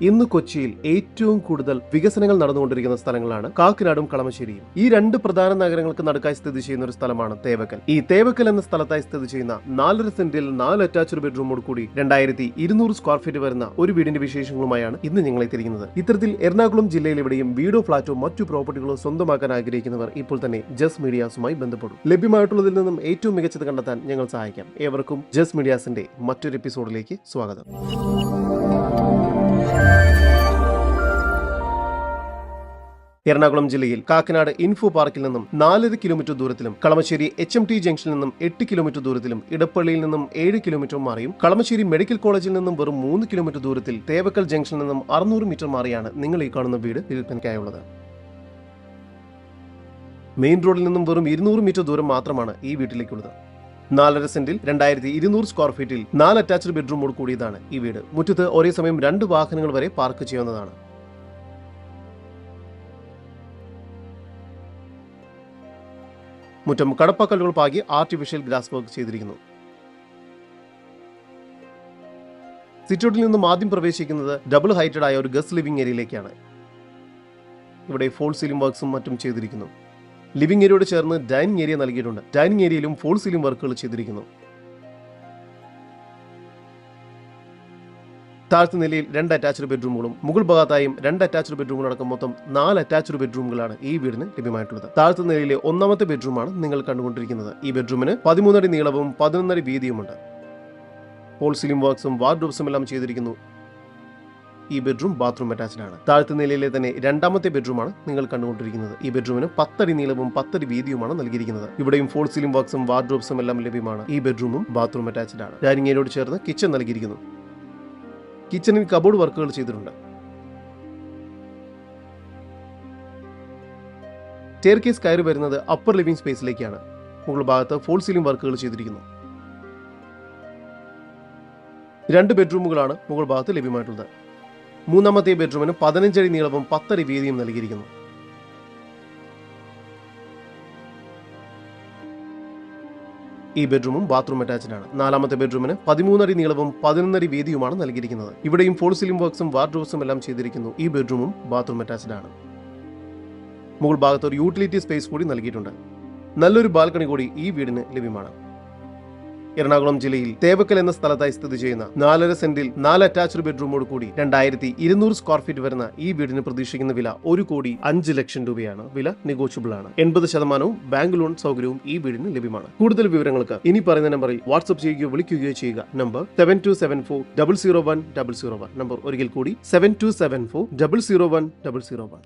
ഇന്ന് കൊച്ചിയിൽ ഏറ്റവും കൂടുതൽ വികസനങ്ങൾ നടന്നുകൊണ്ടിരിക്കുന്ന സ്ഥലങ്ങളാണ് കാക്കനാടും കളമശ്ശേരിയും. ഈ രണ്ട് പ്രധാന നഗരങ്ങൾക്ക് നടുക്കായി സ്ഥിതി ചെയ്യുന്ന ഒരു സ്ഥലമാണ് തേവക്കൽ. ഈ തേവക്കൽ എന്ന സ്ഥലത്തായി സ്ഥിതി ചെയ്യുന്ന നാലര സെന്റിൽ നാല് അറ്റാച്ച്ഡ് ബെഡ്റൂമോട് കൂടി രണ്ടായിരത്തി ഇരുന്നൂറ് സ്ക്വയർ ഫീറ്റ് വരുന്ന ഒരു വീടിന്റെ വിശേഷങ്ങളുമായാണ് ഇന്ന് ഞങ്ങൾ എത്തിയിരിക്കുന്നത് ഇത്തരത്തിൽ എറണാകുളം ജില്ലയിൽ എവിടെയും വീടോ ഫ്ളാറ്റോ മറ്റു പ്രോപ്പർട്ടികളോ സ്വന്തമാക്കാൻ ആഗ്രഹിക്കുന്നവർ ഇപ്പോൾ തന്നെ ജസ് മീഡിയാസുമായി ബന്ധപ്പെടും. ലഭ്യമായിട്ടുള്ളതിൽ നിന്നും ഏറ്റവും മികച്ചത് കണ്ടെത്താൻ ഞങ്ങൾ സഹായിക്കാം. ഏവർക്കും ജസ് മീഡിയാസിന്റെ മറ്റൊരു എപ്പിസോഡിലേക്ക് സ്വാഗതം. എറണാകുളം ജില്ലയിൽ കാക്കനാട് ഇൻഫോ പാർക്കിൽ നിന്നും നാലര കിലോമീറ്റർ ദൂരത്തിലും കളമശ്ശേരി എച്ച് എം ടി ജംഗ്ഷനിൽ നിന്നും എട്ട് കിലോമീറ്റർ ദൂരത്തിലും ഇടപ്പള്ളിയിൽ നിന്നും ഏഴ് കിലോമീറ്റർ മാറിയും കളമശ്ശേരി മെഡിക്കൽ കോളേജിൽ നിന്നും വെറും മൂന്ന് കിലോമീറ്റർ ദൂരത്തിൽ തേവക്കൽ ജംഗ്ഷനിൽ നിന്നും അറുന്നൂറ് മീറ്റർ മാറിയാണ് നിങ്ങൾ ഈ കാണുന്ന വീട് വിൽപ്പനയ്ക്കായുള്ളത് മെയിൻ റോഡിൽ നിന്നും വെറും ഇരുന്നൂറ് മീറ്റർ ദൂരം മാത്രമാണ് ഈ വീട്ടിലേക്കുള്ളത്. നാലര സെന്റിൽ രണ്ടായിരത്തി ഇരുന്നൂറ് സ്ക്വയർ ഫീറ്റിൽ നാല് അറ്റാച്ച്ഡ് ബെഡ്റൂമോട് കൂടിയതാണ് ഈ വീട്. മുറ്റത്ത് ഒരേ സമയം രണ്ട് വാഹനങ്ങൾ വരെ പാർക്ക് ചെയ്യുന്നതാണ്. മുറ്റം കടപ്പക്കല്ലുകൾ പാകി ആർട്ടിഫിഷ്യൽ ഗ്രാസ് വർക്ക് ചെയ്തിരിക്കുന്നു. സിറ്റൂട്ടിൽ നിന്നും ആദ്യം പ്രവേശിക്കുന്നത് ഡബിൾ ഹൈറ്റഡ് ആയ ഒരു ഗസ്റ്റ് ലിവിംഗ് ഏരിയയിലേക്കാണ് ഇവിടെ ഫോൾ സീലിംഗ് വർക്ക്സും മറ്റും ചെയ്തിരിക്കുന്നു. ലിവിംഗ് ഏരിയയോട് ചേർന്ന് ഡൈനിങ് ഏരിയ നൽകിയിട്ടുണ്ട്. ഡൈനിങ് ഏരിയയിലും ഫോൾ സീലിംഗ് വർക്കുകൾ ചെയ്തിരിക്കുന്നു. താഴത്തെ നിലയിൽ രണ്ട് അറ്റാച്ച്ഡ് ബെഡ്റൂമുകളും മുകൾ ഭാഗത്തായും രണ്ട് അറ്റാച്ച്ഡ് ബെഡ്റൂമുകളടക്കം മൊത്തം നാല് അറ്റാച്ച്ഡ് ബെഡ്റൂമുകളാണ് ഈ വീടിന് ലഭ്യമായിട്ടുള്ളത്. താഴത്തെ നിലയിലെ ഒന്നാമത്തെ ബെഡ്റൂമാണ് നിങ്ങൾ കണ്ടുകൊണ്ടിരിക്കുന്നത്. ഈ ബെഡ്റൂമിന് പതിമൂന്നടി നീളവും പതിനൊന്നടി വീതിയുമുണ്ട്. പോൾ സീലിംഗ് വർക്ക്സും വാർഡ്രോബ്സും എല്ലാം ചെയ്തിരിക്കുന്നു. ഈ ബെഡ്റൂം ബാത്റൂം അറ്റാച്ച്ഡ് ആണ്. താഴത്തെ നിലയിലെ തന്നെ രണ്ടാമത്തെ ബെഡ്റൂമാണ് നിങ്ങൾ കണ്ടുകൊണ്ടിരിക്കുന്നത്. ഈ ബെഡ്റൂമിന് പത്തടി നീളവും പത്തടി വീതിയുമാണ് നൽകിയിരിക്കുന്നത്. ഇവിടെയും ഫോൾ സീലിംഗ് വർക്ക്സും വാർഡ്രോബ്സും എല്ലാം ലഭ്യമാണ്. ഈ ബെഡ്റൂമും ബാത്റൂം അറ്റാച്ച്ഡ് ആണ്. ഡൈനിങ് ഏരിയയോട് ചേർന്ന് കിച്ചൺ നൽകിയിരിക്കുന്നു. കിച്ചണിൽ കബോർഡ് വർക്കുകൾ ചെയ്തിട്ടുണ്ട്. സ്റ്റെയർ കേസ് കയറി വരുന്നത് അപ്പർ ലിവിംഗ് സ്പേസിലേക്കാണ് മുകൾ ഭാഗത്ത് ഫോൾ സീലിംഗ് വർക്കുകൾ ചെയ്തിരിക്കുന്നു. രണ്ട് ബെഡ്റൂമുകളാണ് മുകൾ ഭാഗത്ത് ലഭ്യമായിട്ടുള്ളത്. മൂന്നാമത്തെ ബെഡ്റൂമിന് പതിനഞ്ചടി നീളവും പത്തടി വീതിയും നൽകിയിരിക്കുന്നു. ഈ ബെഡ്റൂമും ബാത്റൂം അറ്റാച്ച്ഡ് ആണ് നാലാമത്തെ ബെഡ്റൂമിന് പതിമൂന്നടി നീളവും പതിനൊന്നടി വീതിയുമാണ് നൽകിയിരിക്കുന്നത്. ഇവിടെയും ഫോൾ സീലിംഗ് വർക്ക്സും വാർഡ്രോബ്സും എല്ലാം ചെയ്തിരിക്കുന്നു. ഈ ബെഡ്റൂമും ബാത്റൂം അറ്റാച്ച്ഡ് ആണ് മുകൾ ഭാഗത്ത് ഒരു യൂട്ടിലിറ്റി സ്പേസ് കൂടി നൽകിയിട്ടുണ്ട്. നല്ലൊരു ബാൽക്കണി കൂടി ഈ വീടിന് ലഭ്യമാണ്. എറണാകുളം ജില്ലയിൽ തേവക്കൽ എന്ന സ്ഥലത്തായി സ്ഥിതി ചെയ്യുന്ന നാലര സെന്റിൽ നാല് അറ്റാച്ച്ഡ് ബെഡ്റൂമോട് കൂടി രണ്ടായിരത്തി ഇരുന്നൂറ് സ്ക്വയർ ഫീറ്റ് വരുന്ന ഈ വീടിന് പ്രതീക്ഷിക്കുന്ന വില ഒരു കോടി അഞ്ച് ലക്ഷം രൂപയാണ്. വില നെഗോഷ്യബിൾ ആണ്. എൺപത് ശതമാനവും ബാങ്ക് ലോൺ സൗകര്യവും ഈ വീടിന് ലഭ്യമാണ്. കൂടുതൽ വിവരങ്ങൾക്ക് ഇനി പറയുന്ന നമ്പറിൽ വാട്സ്ആപ്പ് ചെയ്യുകയോ വിളിക്കുകയോ ചെയ്യുക. Number seven two seven four double zero one double zero one number ഒരിക്കൽ കൂടി seven two seven four double zero one double zero one